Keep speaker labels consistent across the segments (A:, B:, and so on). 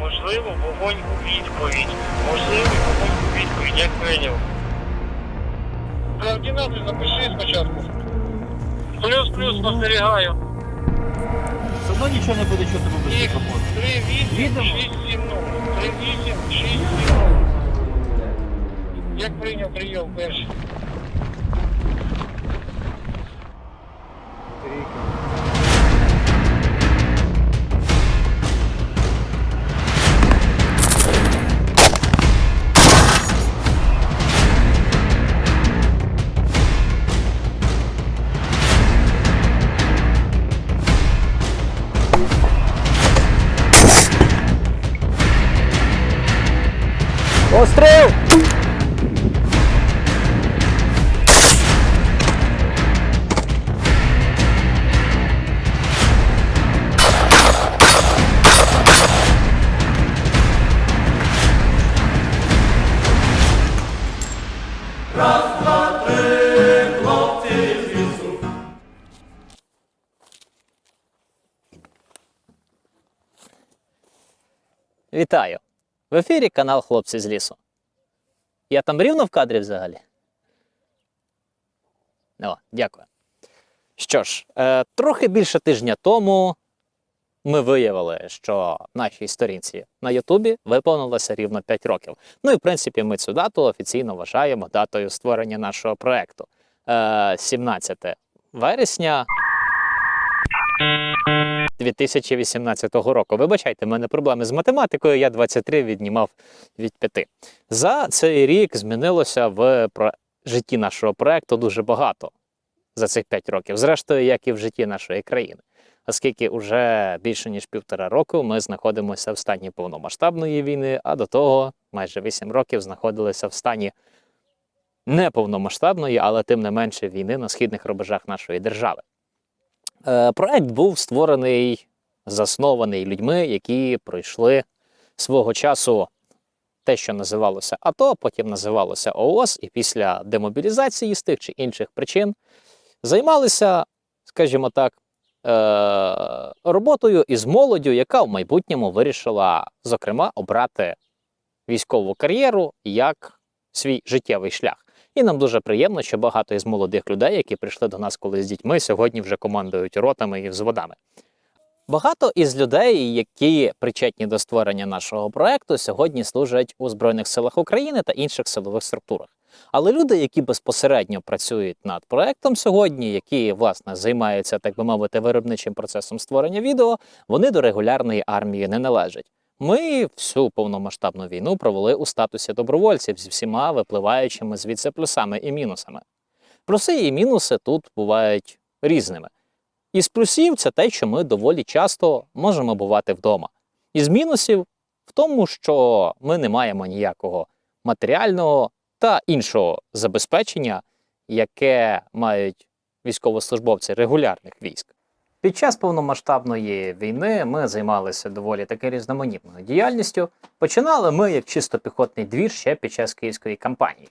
A: Можливо, вогонь у відповідь. Можливо, вогонь у відповідь, як прийняв. Координати запиши спочатку. Плюс-плюс спостерігаю.
B: Все одно нічого не буде чути без
A: Їх
B: мікрофону.
A: 3, 8, 6, 7, 0. 3, 8, 6, 7, 0. Як прийняв прийом перший?
B: Вітаю! В ефірі канал Хлопці з лісу. Я там рівно в кадрі взагалі. О, дякую. Що ж, е, трохи більше тижня тому ми виявили, що нашій сторінці на Ютубі виповнилося рівно 5 років. Ну і в принципі ми цю дату офіційно вважаємо датою створення нашого проекту. Е, 17 вересня 2018 року. Вибачайте, в мене проблеми з математикою. Я 23 віднімав від 5. За цей рік змінилося в житті нашого проекту дуже багато за цих 5 років. Зрештою, як і в житті нашої країни. Оскільки вже більше ніж півтора року ми знаходимося в стані повномасштабної війни, а до того майже 8 років знаходилися в стані неповномасштабної, але тим не менше війни на східних рубежах нашої держави. Е, Проект був створений, заснований людьми, які пройшли свого часу те, що називалося АТО, потім називалося ООС, і після демобілізації з тих чи інших причин займалися, скажімо так, е, роботою із молоддю, яка в майбутньому вирішила, зокрема, обрати військову кар'єру як свій життєвий шлях. І нам дуже приємно, що багато із молодих людей, які прийшли до нас колись з дітьми, сьогодні вже командують ротами і взводами. Багато із людей, які причетні до створення нашого проекту, сьогодні служать у Збройних силах України та інших силових структурах. Але люди, які безпосередньо працюють над проектом сьогодні, які власне займаються, так би мовити, виробничим процесом створення відео, вони до регулярної армії не належать. Ми всю повномасштабну війну провели у статусі добровольців зі всіма випливаючими звідси плюсами і мінусами. Плюси і мінуси тут бувають різними. Із плюсів це те, що ми доволі часто можемо бувати вдома. Із мінусів в тому, що ми не маємо ніякого матеріального та іншого забезпечення, яке мають військовослужбовці регулярних військ. Під час повномасштабної війни ми займалися доволі таки різноманітною діяльністю. Починали ми як чисто піхотний двір ще під час київської кампанії.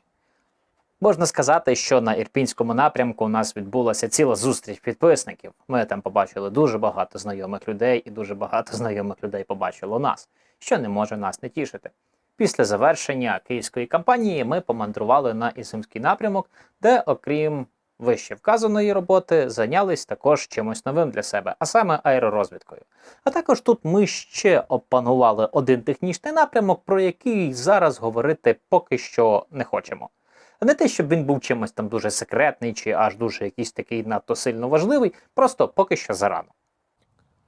B: Можна сказати, що на ірпінському напрямку у нас відбулася ціла зустріч підписників. Ми там побачили дуже багато знайомих людей, і дуже багато знайомих людей побачило нас, що не може нас не тішити. Після завершення київської кампанії ми помандрували на Ізюмський напрямок, де, окрім вище вказаної роботи, зайнялись також чимось новим для себе, а саме аеророзвідкою. А також тут ми ще опанували один технічний напрямок, про який зараз говорити поки що не хочемо. Не те, щоб він був чимось там дуже секретний чи аж дуже якийсь такий надто сильно важливий, просто поки що зарано.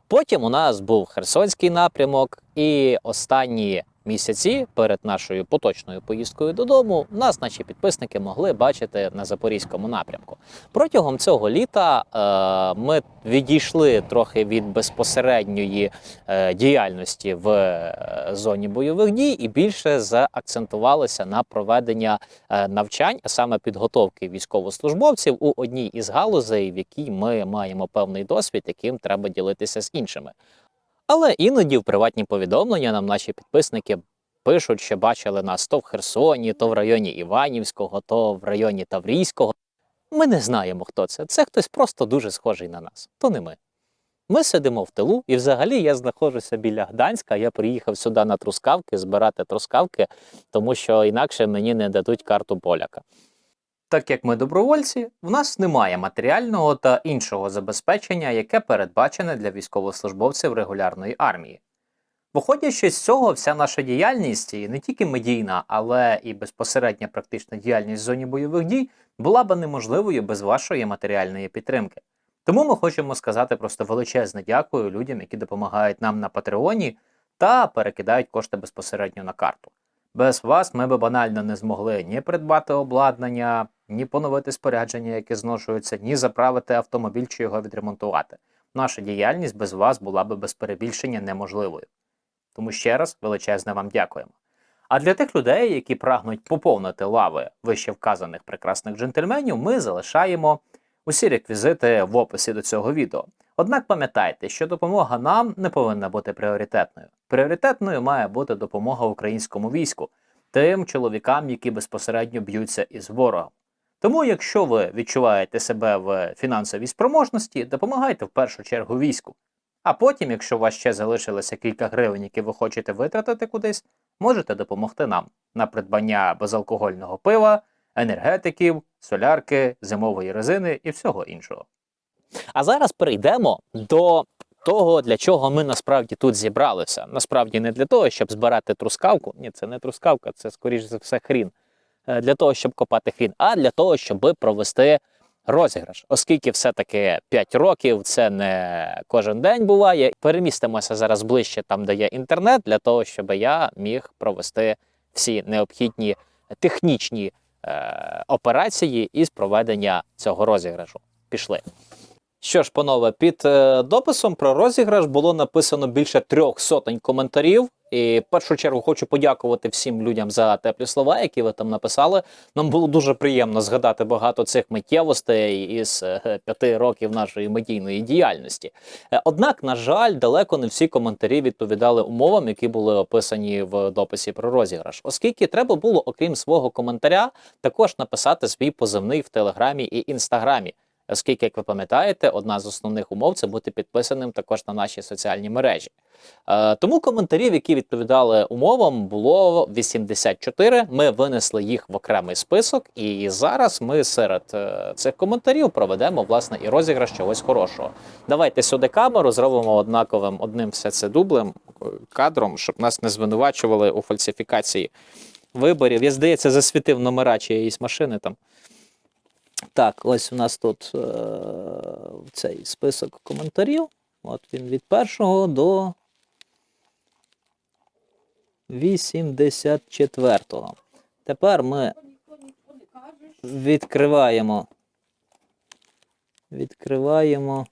B: Потім у нас був Херсонський напрямок, і останні місяці перед нашою поточною поїздкою додому нас наші підписники могли бачити на запорізькому напрямку. Протягом цього літа е, ми відійшли трохи від безпосередньої е, діяльності в е, зоні бойових дій і більше заакцентувалися на проведення е, навчань, а саме підготовки військовослужбовців у одній із галузей, в якій ми маємо певний досвід, яким треба ділитися з іншими. Але іноді в приватні повідомлення нам наші підписники пишуть, що бачили нас то в Херсоні, то в районі Іванівського, то в районі Таврійського. Ми не знаємо, хто це. Це хтось просто дуже схожий на нас, то не ми. Ми сидимо в тилу, і взагалі я знаходжуся біля Гданська. Я приїхав сюди на трускавки збирати трускавки, тому що інакше мені не дадуть карту поляка. Так як ми добровольці, в нас немає матеріального та іншого забезпечення, яке передбачене для військовослужбовців регулярної армії. Виходячи з цього, вся наша діяльність, і не тільки медійна, але і безпосередня практична діяльність в зоні бойових дій, була б неможливою без вашої матеріальної підтримки. Тому ми хочемо сказати просто величезне дякую людям, які допомагають нам на Патреоні та перекидають кошти безпосередньо на карту. Без вас ми би банально не змогли ні придбати обладнання, ні поновити спорядження, яке зношується, ні заправити автомобіль чи його відремонтувати. Наша діяльність без вас була би без перебільшення неможливою. Тому ще раз величезне вам дякуємо. А для тих людей, які прагнуть поповнити лави вище вказаних прекрасних джентльменів, ми залишаємо усі реквізити в описі до цього відео. Однак пам'ятайте, що допомога нам не повинна бути пріоритетною. Пріоритетною має бути допомога українському війську, тим чоловікам, які безпосередньо б'ються із ворогом. Тому, якщо ви відчуваєте себе в фінансовій спроможності, допомагайте в першу чергу війську. А потім, якщо у вас ще залишилося кілька гривень, які ви хочете витратити кудись, можете допомогти нам на придбання безалкогольного пива, енергетиків, солярки, зимової резини і всього іншого. А зараз перейдемо до того, для чого ми насправді тут зібралися. Насправді не для того, щоб збирати трускавку. Ні, це не трускавка, це скоріш за все хрін. Е, Для того, щоб копати хрін, а для того, щоб провести розіграш. Оскільки все-таки 5 років це не кожен день буває. Перемістимося зараз ближче там, де є інтернет, для того, щоб я міг провести всі необхідні технічні е, операції із проведення цього розіграшу. Пішли. Що ж, панове, під е, дописом про розіграш було написано більше трьох сотень коментарів. І в першу чергу хочу подякувати всім людям за теплі слова, які ви там написали. Нам було дуже приємно згадати багато цих миттєвостей із е, п'яти років нашої медійної діяльності. Е, Однак, на жаль, далеко не всі коментарі відповідали умовам, які були описані в дописі про розіграш, оскільки треба було, окрім свого коментаря, також написати свій позивний в телеграмі і інстаграмі. Оскільки, як ви пам'ятаєте, одна з основних умов це бути підписаним також на наші соціальні мережі. Е, тому коментарів, які відповідали умовам, було 84. Ми винесли їх в окремий список, і зараз ми серед е, цих коментарів проведемо власне і розіграш чогось хорошого. Давайте сюди камеру зробимо однаковим одним все це дублем е, кадром, щоб нас не звинувачували у фальсифікації виборів. Я здається, засвітив номера чиєїсь машини там. Так, ось у нас тут е, цей список коментарів. От він від першого до 84-го. Тепер ми відкриваємо. Відкриваємо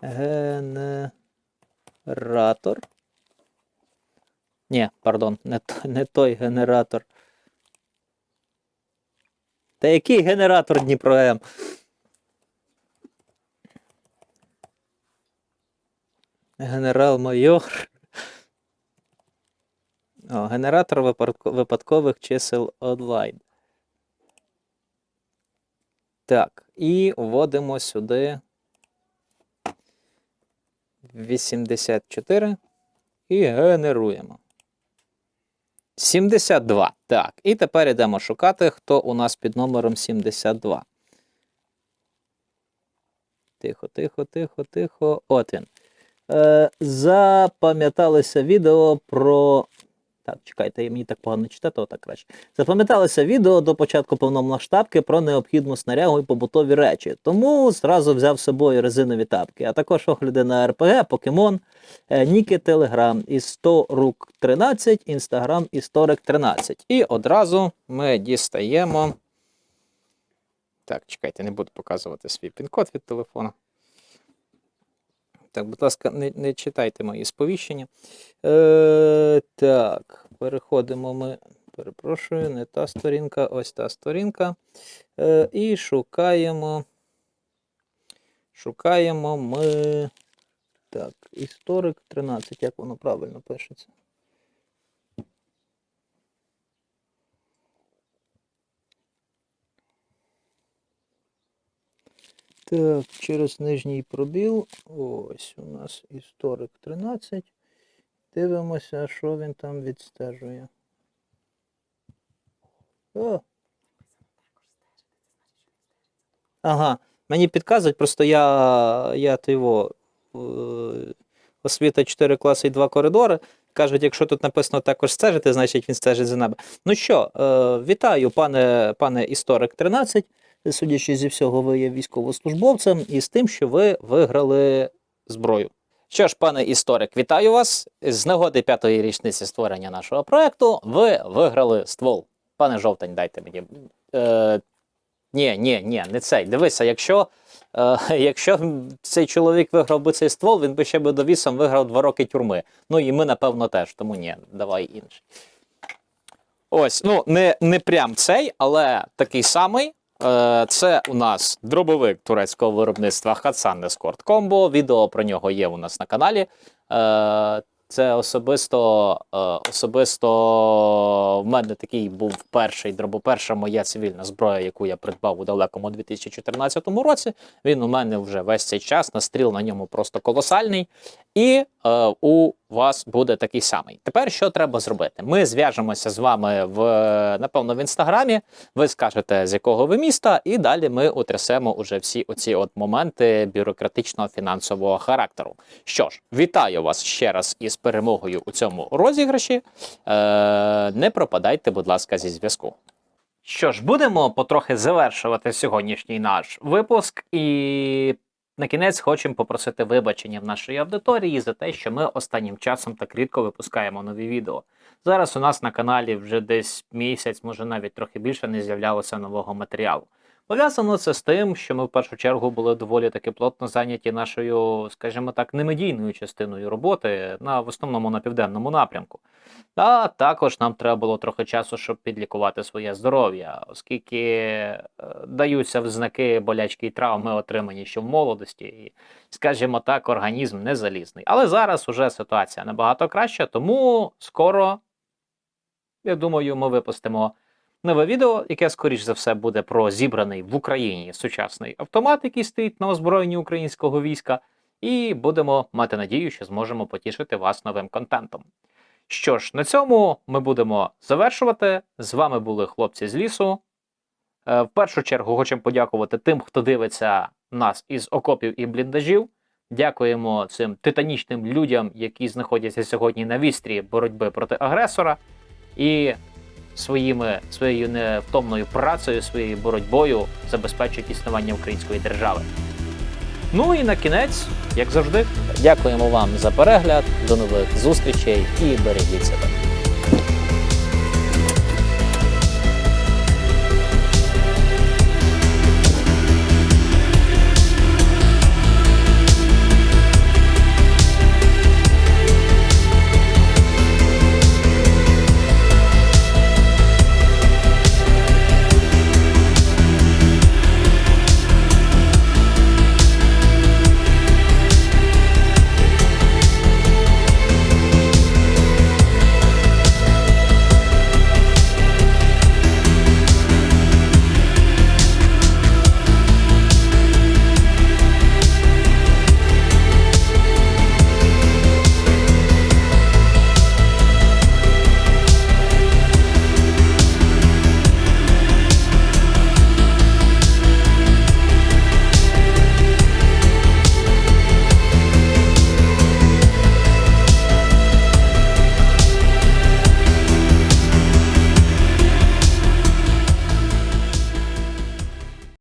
B: генератор. Ні, пардон, не, не той генератор. Та який генератор Дніпро М? Генерал-майор. Генератор випадкових чисел онлайн. Так, і вводимо сюди 84 і генеруємо. 72. Так, і тепер йдемо шукати, хто у нас під номером 72. Тихо, тихо, тихо, тихо. От він. Е, запам'яталося відео про. Так, чекайте, мені так погано читати, отак краще. Запам'яталося відео до початку повномасштабки про необхідну снарягу і побутові речі. Тому зразу взяв з собою резинові тапки, а також огляди на РПГ, Покемон, е, Ніки Телеграм, із 100 рук 13, Інстаграм історик 13. І одразу ми дістаємо. Так, чекайте, не буду показувати свій пін-код від телефона. Так, будь ласка, не, не читайте мої сповіщення. Е, так, переходимо ми. Перепрошую, не та сторінка, ось та сторінка. Е, і шукаємо. Шукаємо ми. Так, історик 13, як воно правильно пишеться. Так, через нижній пробіл. Ось у нас історик 13. Дивимося, що він там відстежує. О. Ага, мені підказують, просто я, я його, е, освіта 4 класи і 2 коридори. Кажуть, якщо тут написано також стежити, значить він стежить за нами. Ну що, е, вітаю, пане, пане історик 13. Судячи зі всього, ви є військовослужбовцем і з тим, що ви виграли зброю. Що ж, пане історик, вітаю вас. З нагоди п'ятої річниці створення нашого проекту ви виграли ствол. Пане жовтень, дайте мені. Е, ні, ні, ні, не цей. Дивися, якщо, е, якщо цей чоловік виграв би цей ствол, він би ще би довісом виграв два роки тюрми. Ну і ми, напевно, теж, тому ні, давай інший. Ось, ну, не, не прям цей, але такий самий. Е, Це у нас дробовик турецького виробництва Hatsan Escort Combo. Відео про нього є у нас на каналі. Е, Це особисто, е, особисто в мене такий був перший дробо, перша моя цивільна зброя, яку я придбав у далекому 2014 році. Він у мене вже весь цей час настріл на ньому просто колосальний. І у вас буде такий самий. Тепер що треба зробити? Ми зв'яжемося з вами в напевно в інстаграмі. Ви скажете, з якого ви міста, і далі ми утрясемо уже всі оці от моменти бюрократичного фінансового характеру. Що ж, вітаю вас ще раз із перемогою у цьому розіграші. Е, не пропадайте, будь ласка, зі зв'язку. Що ж, будемо потрохи завершувати сьогоднішній наш випуск і. На кінець хочемо попросити вибачення в нашої аудиторії за те, що ми останнім часом так рідко випускаємо нові відео. Зараз у нас на каналі вже десь місяць, може навіть трохи більше, не з'являлося нового матеріалу. Пов'язано це з тим, що ми в першу чергу були доволі таки плотно зайняті нашою, скажімо так, немедійною частиною роботи на в основному на південному напрямку. Та також нам треба було трохи часу, щоб підлікувати своє здоров'я, оскільки е, даються в знаки болячки і травми, отримані ще в молодості, і, скажімо так, організм не залізний. Але зараз уже ситуація набагато краща, тому скоро, я думаю, ми випустимо нове відео, яке, скоріш за все, буде про зібраний в Україні сучасний автомат, який стоїть на озброєнні українського війська, і будемо мати надію, що зможемо потішити вас новим контентом. Що ж, на цьому ми будемо завершувати. З вами були хлопці з лісу. Е, В першу чергу хочемо подякувати тим, хто дивиться нас із окопів і бліндажів. Дякуємо цим титанічним людям, які знаходяться сьогодні на вістрі боротьби проти агресора. І своїми, своєю невтомною працею, своєю боротьбою забезпечують існування української держави. Ну і на кінець, як завжди, дякуємо вам за перегляд. До нових зустрічей і бережіть себе.